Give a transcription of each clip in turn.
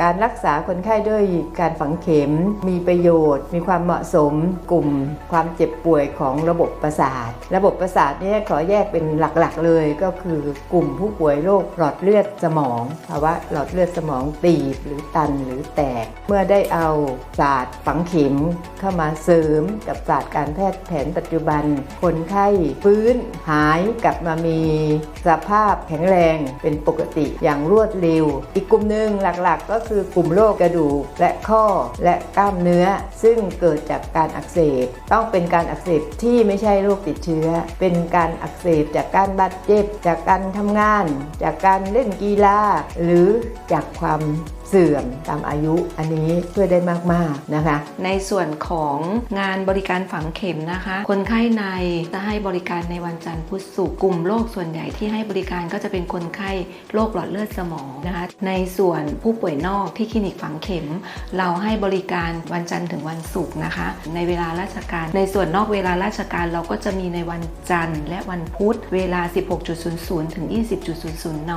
การรักษาคนไข้ด้วยการฝังเข็มมีประโยชน์ มีความเหมาะสมกลุ่ม ความเจ็บป่วยของระบบประสาท ระบบประสาทนี่ขอแยกเป็นหลักๆ เลยก็คือกลุ่มผู้ป่วยโรคหลอดเลือดสมองภาวะหลอดเลือดสมองตีบหรือตันหรือแตก เมื่อได้เอาศาสตร์ฝังเข็มเข้ามาเสริมกับศาสตร์การแพทย์แผนปัจจุบัน คนไข้ฟื้นหายกลับมามีสภาพแข็งแรงเป็นปกติอย่างรวดเร็ว อีกกลุ่มหนึ่งหลักๆก็คือกลุ่มโรคกระดูกและข้อและกล้ามเนื้อ ซึ่งเกิดจากการอักเสบ ต้องเป็นการอักเสบที่ไม่ใช่โรคติดเชื้อ เป็นการอักเสบจากการบาดเจ็บ จากการทำงาน จากการเล่นกีฬาหรือจากความเสื่อมตามอายุอันนี้ช่วยได้มากๆนะคะ ในส่วนของงานบริการฝังเข็มนะคะ คนไข้ในจะให้บริการในวันจันทร์พุธศุกร์กลุ่มโรคส่วนใหญ่ที่ให้บริการก็จะเป็นคนไข้โรคหลอดเลือดสมองนะคะในส่วนผู้ป่วยนอกที่คลินิกฝังเข็ม เราให้บริการวันจันทร์ถึงวันศุกร์นะคะ ในเวลาราชการ ในส่วนนอกเวลาราชการเราก็จะมีในวันจันทร์ และวันพุธเวลา 16.00 ถึง 20.00 น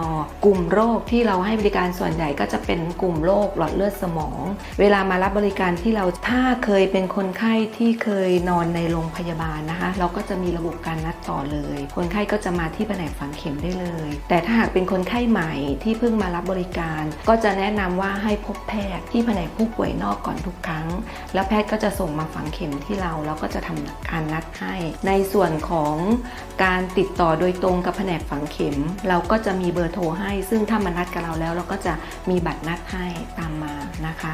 กลุ่มโรคที่เราให้บริการส่วนใหญ่ก็จะเป็นกลุ่มโรคหลอดเลือดสมอง เวลามารับบริการที่เราถ้าเคยเป็นคนไข้ที่เคยนอนในโรงพยาบาลนะคะ เราก็จะมีระบบการนัดต่อเลย คนไข้ก็จะมาที่แผนกฝังเข็มได้เลย แต่ถ้าหากเป็นคนไข้ใหม่ที่เพิ่งมารับบริการ ก็จะแนะนำว่าให้พบแพทย์ที่แผนกผู้ป่วยนอกก่อนทุกครั้ง แล้วแพทย์ก็จะส่งมาฝังเข็มที่เรา แล้วก็จะทำการนัดให้ ในส่วนของการติดต่อโดยตรงกับแผนกฝังเข็ม เราก็จะมีเบอร์โทรให้ ซึ่งถ้ามานัดกับเราแล้ว เราก็จะมีบัตรนัดให้ตามมานะคะ